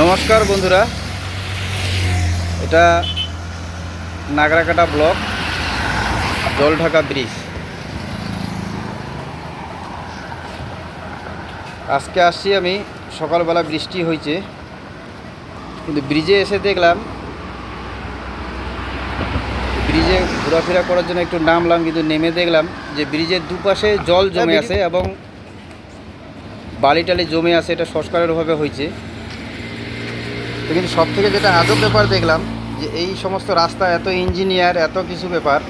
নমস্কার বন্ধুরা। এটা নাগরাকাটা ব্লক জলঢাকা ব্রিজ। আজকে আসছি আমি সকালবেলা বৃষ্টি হয়েছে। কিন্তু ব্রিজে এসে দেখলাম ব্রিজে ঘোরাফেরা করার জন্য একটু নামলাম কিন্তু নেমে দেখলাম যে ব্রিজের দুপাশে জল জমে আছে এবং বালি টালি জমে আছে এটা সংস্কারের অভাবে হয়েছে। তো কিন্তু সব থেকে যেটা আজব ব্যাপার দেখলাম, যে এই সমস্ত রাস্তা এত ইঞ্জিনিয়ার এত কিছু ব্যাপার,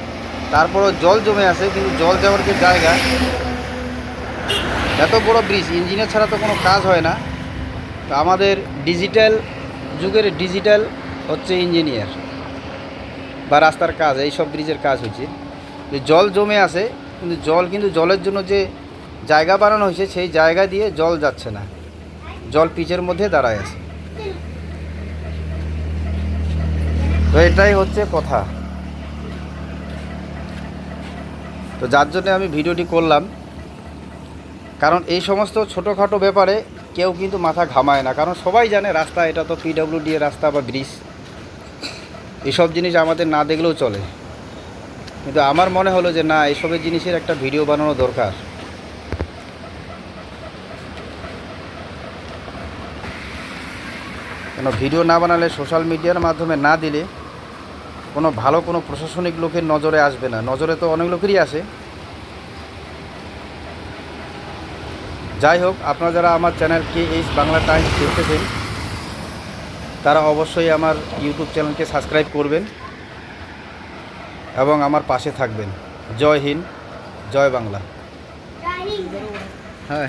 তারপরও জল জমে আছে, কিন্তু জল যাওয়ার যে জায়গা, এত বড় ব্রিজ ইঞ্জিনিয়ার ছাড়া তো কোনো কাজ হয় না। তো আমাদের ডিজিটাল যুগের ডিজিটাল হচ্ছে ইঞ্জিনিয়ার বা রাস্তার কাজ এই সব ব্রিজের কাজ হচ্ছে। যে জল জমে আছে, কিন্তু জল কিন্তু জলের জন্য যে জায়গা বানানো হয়েছে, সেই জায়গা দিয়ে জল যাচ্ছে না। জল পিচের মধ্যে দাঁড়ায় আছে। তো এটাই হচ্ছে কথা। তো যার জন্য আমি ভিডিওটি করলাম। কারণ এই সমস্ত ছোটোখাটো ব্যাপারে কেউ কিন্তু মাথা ঘামায় না। কারণ সবাই জানে রাস্তা, এটা তো পিডব্লিউডি রাস্তা বা ব্রিজ। এসব জিনিস আমাদের না দেখলেও চলে। কিন্তু আমার মনে হলো যে না, এসবের জিনিসের একটা ভিডিও বানানো দরকার। কেন ভিডিও না বানালে সোশ্যাল মিডিয়ার মাধ্যমে না দিলে কোনো ভালো কোনো প্রশাসনিক লোকের নজরে আসবে না। নজরে তো অনেক লোকেরই আসে। যাই হোক আপনারা যারা আমার channel K H Bangla Times দেখতেছেন তারা অবশ্যই আমার ইউটিউব চ্যানেলকে সাবস্ক্রাইব করবেন এবং আমার পাশে থাকবেন। জয় হিন্দ জয় বাংলা। হ্যাঁ।